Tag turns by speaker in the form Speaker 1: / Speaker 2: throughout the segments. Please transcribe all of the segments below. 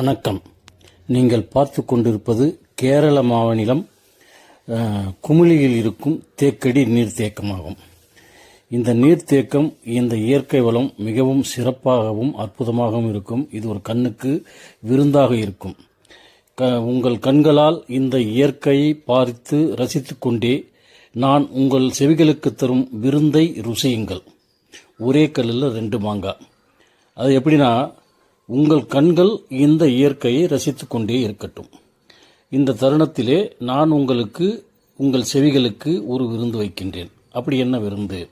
Speaker 1: வணக்கம். நீங்கள் பார்த்து கொண்டிருப்பது கேரள மாநிலம் குமிழியில் இருக்கும் தேக்கடி நீர்த்தேக்கமாகும் இந்த நீர்த்தேக்கம் இந்த இயற்கை வளம் மிகவும் சிறப்பாகவும் அற்புதமாகவும் இருக்கும். இது ஒரு கண்ணுக்கு விருந்தாக இருக்கும். க- உங்கள் கண்களால் இந்த இயற்கையை பார்த்து ரசித்து கொண்டே நான் உங்கள் செவிகளுக்கு தரும் விருந்தை ருசியுங்கள். ஒரே கல்லில் ரெண்டு மாங்காய் அது எப்படின்னா உங்கள் கண்கள் இந்த இயற்கையை ரசித்து கொண்டே இருக்கட்டும். இந்த தருணத்திலே நான் உங்களுக்கு உங்கள் செவிகளுக்கு ஒரு விருந்து வைக்கின்றேன். அப்படி என்ன விருந்து?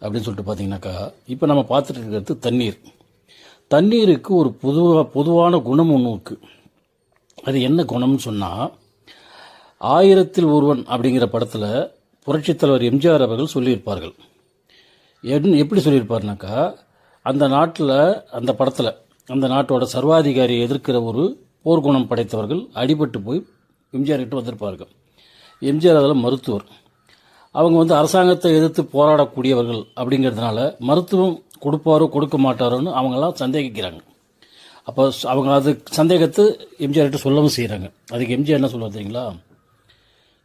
Speaker 1: அப்படின்னு சொல்லிட்டு பார்த்தீங்கன்னாக்கா இப்போ நம்ம பார்த்துட்டு இருக்கிறது தண்ணீர். தண்ணீருக்கு ஒரு பொதுவாக பொதுவான குணம் ஒன்று இருக்குது அது என்ன குணம்னு சொன்னால் ஆயிரத்தில் ஒருவன் அப்படிங்கிற படத்தில் புரட்சித் தலைவர் எம்ஜிஆர் அவர்கள் சொல்லியிருப்பார்கள். என் எப்படி சொல்லியிருப்பாருனாக்கா அந்த நாட்டில் அந்த படத்தில் அந்த நாட்டோட சர்வாதிகாரியை எதிர்க்கிற ஒரு போர்க்குணம் படைத்தவர்கள் அடிபட்டு போய் எம்ஜிஆர் கிட்ட வந்திருப்பார்கள். எம்ஜிஆர் அதில் மருத்துவர். அவங்க வந்து அரசாங்கத்தை எதிர்த்து போராடக்கூடியவர்கள் அப்படிங்கிறதுனால மருத்துவம் கொடுப்பாரோ கொடுக்க மாட்டாரோன்னு அவங்களாம் சந்தேகிக்கிறாங்க. அப்போ அவங்க அது சந்தேகத்தை எம்ஜிஆர் கிட்ட சொல்லவும் செய்கிறாங்க அதுக்கு எம்ஜிஆர் என்ன சொல்லுவார் தெரியுங்களா?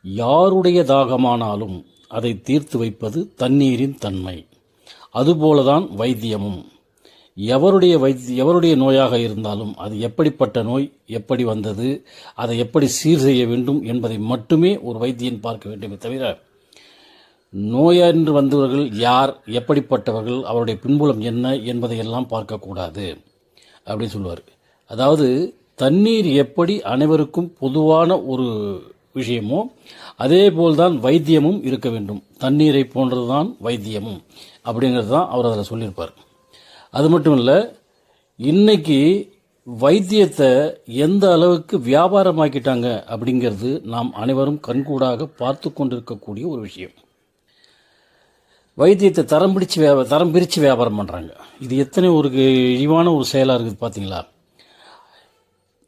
Speaker 1: யாருடைய தாகமானாலும் அதை தீர்த்து வைப்பது தண்ணீரின் தன்மை. அதுபோலதான் வைத்தியமும். எவருடைய வைத்திய எவருடைய நோயாக இருந்தாலும் அது எப்படிப்பட்ட நோய் எப்படி வந்தது அதை எப்படி சீர் செய்ய வேண்டும் என்பதை மட்டுமே ஒரு வைத்தியன் பார்க்க வேண்டுமே தவிர நோயன்று வந்தவர்கள் யார் எப்படிப்பட்டவர்கள் அவருடைய பின்புலம் என்ன என்பதையெல்லாம் பார்க்கக்கூடாது. அப்படின்னு சொல்லுவார் அதாவது தண்ணீர் எப்படி அனைவருக்கும் பொதுவான ஒரு விஷயமோ அதே போல்தான் வைத்தியமும் இருக்க வேண்டும். தண்ணீரை போன்றதுதான் வைத்தியமும். அப்படிங்கிறது தான் அவர் அதில் சொல்லியிருப்பார். அது மட்டும் இல்லை இன்னைக்கு வைத்தியத்தை எந்த அளவுக்கு வியாபாரமாக்கிட்டாங்க அப்படிங்கிறது நாம் அனைவரும் கண்கூடாக பார்த்து கொண்டிருக்கக்கூடிய ஒரு விஷயம். வைத்தியத்தை தரம் பிடிச்சி வியா தரம் பிரித்து வியாபாரம் பண்ணுறாங்க இது எத்தனை ஒரு இழிவான ஒரு செயலாக இருக்குது பார்த்தீங்களா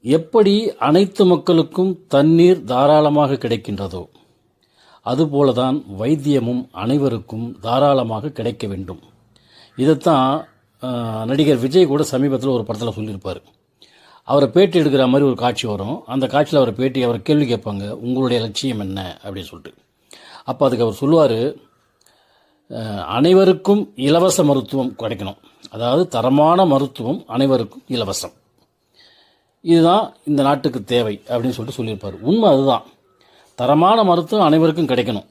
Speaker 1: எப்படி அனைத்து மக்களுக்கும் தண்ணீர் தாராளமாக கிடைக்கின்றதோ அதுபோலதான் வைத்தியமும் அனைவருக்கும் தாராளமாக கிடைக்க வேண்டும். இதைத்தான் நடிகர் விஜய் கூட சமீபத்தில் ஒரு படத்தில் சொல்லியிருப்பார். அவரை பேட்டி எடுக்கிற மாதிரி ஒரு காட்சி வரும். அந்த காட்சியில் அவரை பேட்டி அவர் கேள்வி கேட்பாங்க உங்களுடைய லட்சியம் என்ன? அப்படின்னு சொல்லிட்டு. அப்போ அதுக்கு அவர் சொல்லுவார் அனைவருக்கும் இலவச மருத்துவம் கிடைக்கணும். அதாவது தரமான மருத்துவம் அனைவருக்கும் இலவசம். இதுதான் இந்த நாட்டுக்கு தேவை. அப்படின்னு சொல்லிட்டு சொல்லியிருப்பார். உண்மை அதுதான். தரமான மருத்துவம் அனைவருக்கும் கிடைக்கணும்.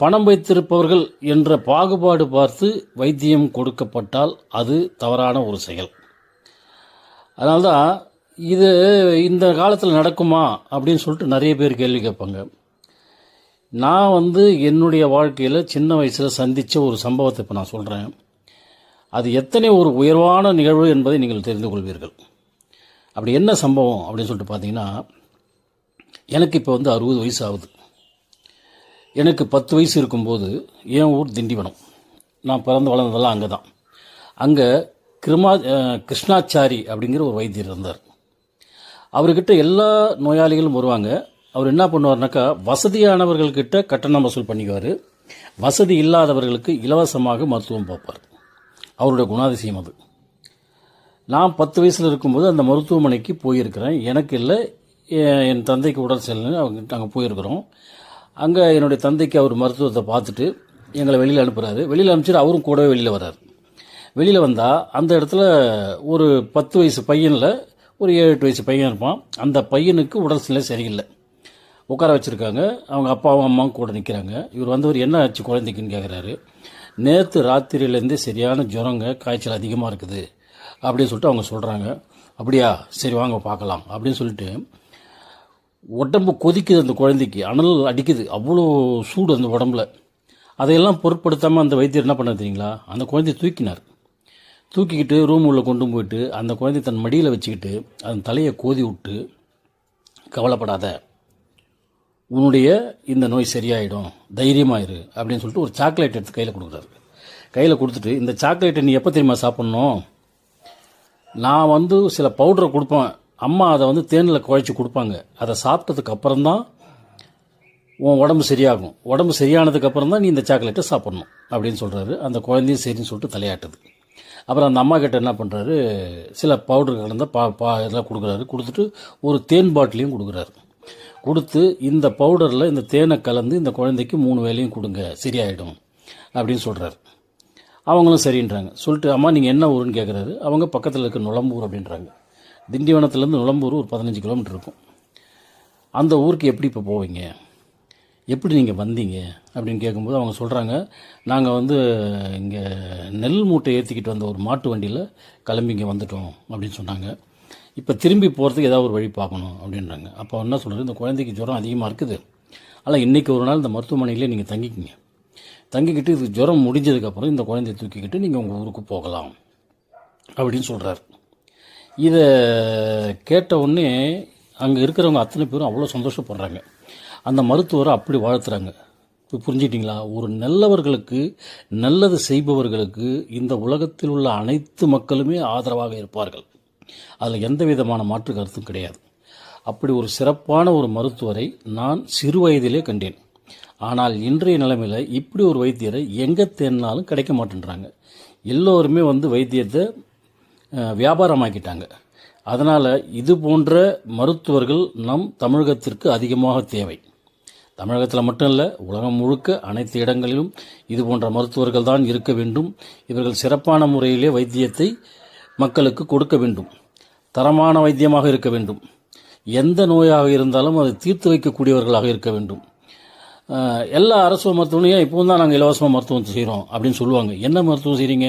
Speaker 1: பணம் வைத்திருப்பவர்கள் என்ற பாகுபாடு பார்த்து வைத்தியம் கொடுக்கப்பட்டால் அது தவறான ஒரு செயல். அதனால்தான் இது இந்த காலத்தில் நடக்குமா அப்படின்னு சொல்லிட்டு நிறைய பேர் கேள்வி கேட்பாங்க. நான் வந்து என்னுடைய வாழ்க்கையில் சின்ன வயசில் சந்தித்த ஒரு சம்பவத்தை இப்போ நான் சொல்கிறேன் அது எத்தனை ஒரு உயர்வான நிகழ்வு என்பதை நீங்கள் தெரிந்து கொள்வீர்கள். அப்படி என்ன சம்பவம் அப்படின்னு சொல்லிட்டு பார்த்தீங்கன்னா எனக்கு இப்போ வந்து அறுபது வயசு ஆகுது. எனக்கு பத்து வயசு இருக்கும்போது என் ஊர் திண்டிவனம். நான் பிறந்து வளர்ந்ததெல்லாம் அங்கே தான் அங்கே கிருமா கிருஷ்ணாச்சாரி அப்படிங்கிற ஒரு வைத்தியர் இருந்தார். அவர்கிட்ட எல்லா நோயாளிகளும் வருவாங்க. அவர் என்ன பண்ணுவார்னாக்கா வசதியானவர்கள்கிட்ட கட்டணம் வசூல் பண்ணிக்குவார். வசதி இல்லாதவர்களுக்கு இலவசமாக மருத்துவம் பார்ப்பார். அவருடைய குணாதிசயம் அது. நான் பத்து வயசில் இருக்கும்போது அந்த மருத்துவமனைக்கு போயிருக்கிறேன். எனக்கு இல்லை என் என் தந்தைக்கு உடல் செல்லு அவங்க நாங்கள் போயிருக்கிறோம். அங்கே என்னுடைய தந்தைக்கு அவர் மருத்துவத்தை பார்த்துட்டு எங்களை வெளியில் அனுப்புகிறாரு வெளியில் அனுப்பிச்சிட்டு அவரும் கூடவே வெளியில் வர்றார். வெளியில் வந்தால் அந்த இடத்துல ஒரு பத்து வயசு பையனில் ஒரு ஏழு எட்டு வயசு பையன் இருப்பான். அந்த பையனுக்கு உடல் சிலை சரியில்லை. உட்கார வச்சுருக்காங்க. அவங்க அப்பாவும் அம்மாவும் கூட நிற்கிறாங்க இவர் வந்தவர் என்ன ஆச்சு குழந்தைக்குன்னு கேட்குறாரு நேற்று ராத்திரியிலேருந்தே சரியான ஜுரங்க காய்ச்சல் அதிகமாக இருக்குது. அப்படின்னு சொல்லிட்டு அவங்க சொல்கிறாங்க அப்படியா சரி வாங்க பார்க்கலாம். அப்படின்னு சொல்லிட்டு உடம்பு கொதிக்குது அந்த குழந்தைக்கு. அனல் அடிக்குது. அவ்வளோ சூடு அந்த உடம்புல. அதையெல்லாம் பொருட்படுத்தாமல் அந்த வைத்தியர் என்ன பண்ண தெரியுங்களா? அந்த குழந்தைய தூக்கினார். தூக்கிக்கிட்டு ரூம் உள்ளே கொண்டு போயிட்டு அந்த குழந்தைய தன் மடியில் வச்சுக்கிட்டு அதன் தலையை கோதி விட்டு கவலைப்படாத. உன்னுடைய இந்த நோய் சரியாயிடும். தைரியமாயிரு அப்படின்னு சொல்லிட்டு ஒரு சாக்லேட் எடுத்து கையில் கொடுக்குறாரு. கையில் கொடுத்துட்டு இந்த சாக்லேட்டை நீ எப்போ தெரியுமா சாப்பிட்ணும்? நான் வந்து சில பவுடரை கொடுப்பேன். அம்மா அதை வந்து தேனில் குழைச்சி கொடுப்பாங்க. அதை சாப்பிட்டதுக்கு அப்புறம் தான் உன் உடம்பு சரியாகும். உடம்பு சரியானதுக்கு அப்புறம் தான் நீ இந்த சாக்லேட்டை சாப்பிட்ணும் அப்படின்னு சொல்கிறாரு அந்த குழந்தையும் சரின்னு சொல்லிட்டு தலையாட்டுது. அப்புறம் அந்த அம்மா கிட்ட என்ன பண்ணுறாரு சில பவுடர் கலந்த பா பா இதெல்லாம் கொடுக்குறாரு. கொடுத்துட்டு ஒரு தேன் பாட்டிலையும் கொடுக்குறாரு. கொடுத்து இந்த பவுடரில் இந்த தேனை கலந்து இந்த குழந்தைக்கு மூணு வேலையும் கொடுங்க. சரியாயிடும் அப்படின்னு சொல்கிறாரு அவங்களும் சரின்றாங்க. சொல்லிட்டு அம்மா நீங்கள் என்ன ஊருன்னு கேட்குறாரு அவங்க பக்கத்தில் இருக்க நுழம்பூர் அப்படின்றாங்க. திண்டிவனத்துலேருந்து நுழம்பூர் ஒரு பதினஞ்சு கிலோமீட்டர் இருக்கும். அந்த ஊருக்கு எப்படி இப்போ போவீங்க? எப்படி நீங்கள் வந்தீங்க? அப்படின்னு கேட்கும்போது அவங்க சொல்கிறாங்க நாங்கள் வந்து இங்கே நெல் மூட்டை ஏற்றிக்கிட்டு வந்த ஒரு மாட்டு வண்டியில் கிளம்பி இங்கே வந்துட்டோம் அப்படின்னு சொன்னாங்க. இப்போ திரும்பி போகிறதுக்கு ஏதாவது ஒரு வழி பார்க்கணும் அப்படின்றாங்க. அப்போ என்ன சொல்கிறது இந்த குழந்தைக்கு ஜுரம் அதிகமாக இருக்குது. ஆனால் இன்றைக்கி ஒரு நாள் இந்த மருத்துவமனையிலே நீங்கள் தங்கிக்கிங்க. தங்கிக்கிட்டு இது ஜுரம் முடிஞ்சதுக்கப்புறம் இந்த குழந்தைய தூக்கிக்கிட்டு நீங்கள் உங்கள் ஊருக்கு போகலாம் அப்படின்னு சொல்கிறார் இதை கேட்ட உடனே அங்கே இருக்கிறவங்க அத்தனை பேரும் அவ்வளோ சந்தோஷப்படுறாங்க. அந்த மருத்துவரை அப்படி வாழ்த்துறாங்க. இப்போ புரிஞ்சிட்டிங்களா ஒரு நல்லவர்களுக்கு நல்லது செய்பவர்களுக்கு இந்த உலகத்தில் உள்ள அனைத்து மக்களுமே ஆதரவாக இருப்பார்கள். அதில் எந்த விதமான மாற்று கருத்தும் கிடையாது. அப்படி ஒரு சிறப்பான ஒரு மருத்துவரை நான் சிறு வயதிலே கண்டேன். ஆனால் இன்றைய நிலைமையில் இப்படி ஒரு வைத்தியரை எங்கே தேடினாலும் கிடைக்க மாட்டேன்றாங்க. எல்லோருமே வந்து வைத்தியத்தை வியாபாரமாக்கிட்டாங்க. அதனால் இது போன்ற மருத்துவர்கள் நம் தமிழகத்திற்கு அதிகமாக தேவை. தமிழகத்தில் மட்டும் இல்லை உலகம் முழுக்க அனைத்து இடங்களிலும் இது போன்ற மருத்துவர்கள் தான் இருக்க வேண்டும். இவர்கள் சிறப்பான முறையிலே வைத்தியத்தை மக்களுக்கு கொடுக்க வேண்டும். தரமான வைத்தியமாக இருக்க வேண்டும். எந்த நோயாக இருந்தாலும் அதை தீர்த்து வைக்கக்கூடியவர்களாக இருக்க வேண்டும். எல்லா அரசு மருத்துவமனையும் இப்போ தான் நாங்கள் இலவசமாக மருத்துவம் செய்கிறோம் அப்படின்னு சொல்லுவாங்க. என்ன மருத்துவம் செய்கிறீங்க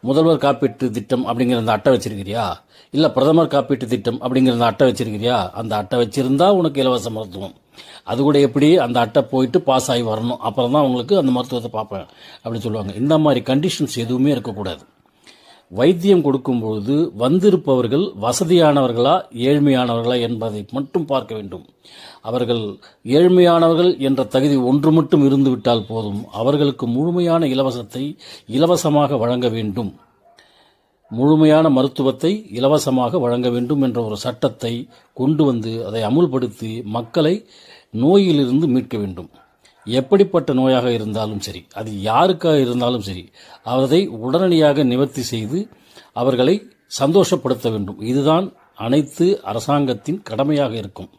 Speaker 1: முதல்வர் காப்பீட்டு திட்டம் அப்படிங்கிற அந்த அட்டை வச்சிருக்கிறியா? இல்லை பிரதமர் காப்பீட்டு திட்டம் அப்படிங்கிற அந்த அட்டை வச்சிருக்கிறியா? அந்த அட்டை வச்சிருந்தா உனக்கு இலவச மருத்துவம். அது கூட எப்படி அந்த அட்டை போயிட்டு பாஸ் ஆகி வரணும். அப்புறம் தான் உங்களுக்கு அந்த மருத்துவத்தை பார்ப்பேன். அப்படின்னு சொல்லுவாங்க. இந்த மாதிரி கண்டிஷன்ஸ் எதுவுமே இருக்கக்கூடாது. வைத்தியம் கொடுக்கும்பொழுது வந்திருப்பவர்கள் வசதியானவர்களா ஏழ்மையானவர்களா என்பதை மட்டும் பார்க்க வேண்டும். அவர்கள் ஏழ்மையானவர்கள் என்ற தகுதி ஒன்று மட்டும் இருந்துவிட்டால் போதும். அவர்களுக்கு முழுமையான இலவசத்தை இலவசமாக வழங்க வேண்டும். முழுமையான மருத்துவத்தை இலவசமாக வழங்க வேண்டும் என்ற ஒரு சட்டத்தை கொண்டு வந்து அதை அமுல்படுத்தி மக்களை நோயிலிருந்து மீட்க வேண்டும். எப்படிப்பட்ட நோயாக இருந்தாலும் சரி அது யாருக்காக இருந்தாலும் சரி அதை உடனடியாக நிவர்த்தி செய்து அவர்களை சந்தோஷப்படுத்த வேண்டும். இதுதான் அனைத்து அரசாங்கத்தின் கடமையாக இருக்கும்.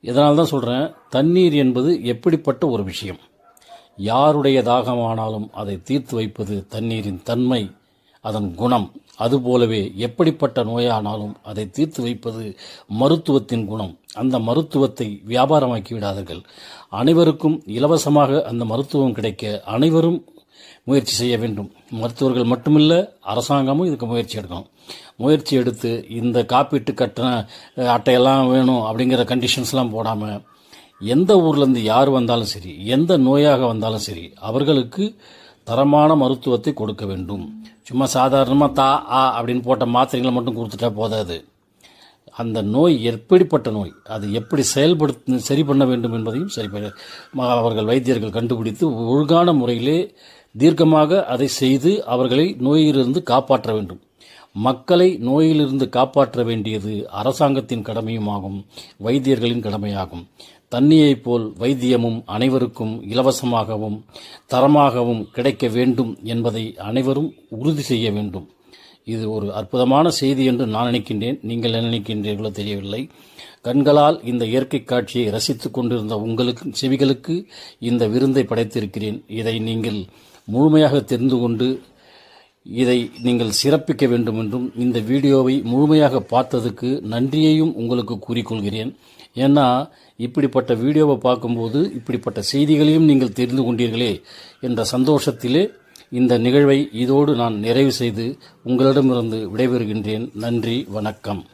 Speaker 1: இதனால் தான் சொல்கிறேன் தண்ணீர் என்பது எப்படிப்பட்ட ஒரு விஷயம்? யாருடைய தாகமானாலும் அதை தீர்த்து வைப்பது தண்ணீரின் தன்மை அதன் குணம். அதுபோலவே எப்படிப்பட்ட நோயானாலும் அதை தீர்த்து வைப்பது மருத்துவத்தின் குணம். அந்த மருத்துவத்தை வியாபாரமாக்கி விடாதீர்கள். அனைவருக்கும் இலவசமாக அந்த மருத்துவம் கிடைக்க அனைவரும் முயற்சி செய்ய வேண்டும். மருத்துவர்கள் மட்டுமில்ல அரசாங்கமும் இதுக்கு முயற்சி எடுக்கணும். முயற்சி எடுத்து இந்த காப்பீட்டு கட்டண அட்டையெல்லாம் வேணும் அப்படிங்கிற கண்டிஷன்ஸ்லாம் போடாமல் எந்த ஊர்லேருந்து யார் வந்தாலும் சரி எந்த நோயாக வந்தாலும் சரி அவர்களுக்கு தரமான மருத்துவத்தை கொடுக்க வேண்டும். சும்மா சாதாரணமாக தா ஆ அப்படின்னு போட்ட மாத்திரைகளை மட்டும் கொடுத்துட்டா போதாது. அந்த நோய் எப்படிப்பட்ட நோய்? அது எப்படி செயல்படுத்த சரி பண்ண வேண்டும் என்பதையும் சரி அவர்கள் வைத்தியர்கள் கண்டுபிடித்து ஒழுங்கான முறையிலே தீர்க்கமாக அதை செய்து அவர்களை நோயிலிருந்து காப்பாற்ற வேண்டும். மக்களை நோயிலிருந்து காப்பாற்ற வேண்டியது அரசாங்கத்தின் கடமையுமாகும் வைத்தியர்களின் கடமையாகும். தண்ணியைப் போல் வைத்தியமும் அனைவருக்கும் இலவசமாகவும் தரமாகவும் கிடைக்க வேண்டும் என்பதை அனைவரும் உறுதி செய்ய வேண்டும். இது ஒரு அற்புதமான செய்தி என்று நான் நினைக்கின்றேன். நீங்கள் என்ன நினைக்கின்றீர்களோ தெரியவில்லை. கண்களால் இந்த இயற்கை காட்சியை ரசித்துக் கொண்டிருந்த உங்களுக்கு செவிகளுக்கு இந்த விருந்தை படைத்திருக்கிறேன். இதை நீங்கள் முழுமையாக தெரிந்து கொண்டு இதை நீங்கள் சிறப்பிக்க வேண்டும் என்றும் இந்த வீடியோவை முழுமையாக பார்த்ததுக்கு நன்றியையும் உங்களுக்கு கூறிக்கொள்கிறேன். ஏன்னா இப்படிப்பட்ட வீடியோவை பார்க்கும்போது இப்படிப்பட்ட செய்திகளையும் நீங்கள் தெரிந்து கொண்டீர்களே என்ற சந்தோஷத்திலே இந்த நிகழ்வை இதோடு நான் நிறைவு செய்து உங்களிடமிருந்து விடைபெறுகின்றேன். நன்றி வணக்கம்.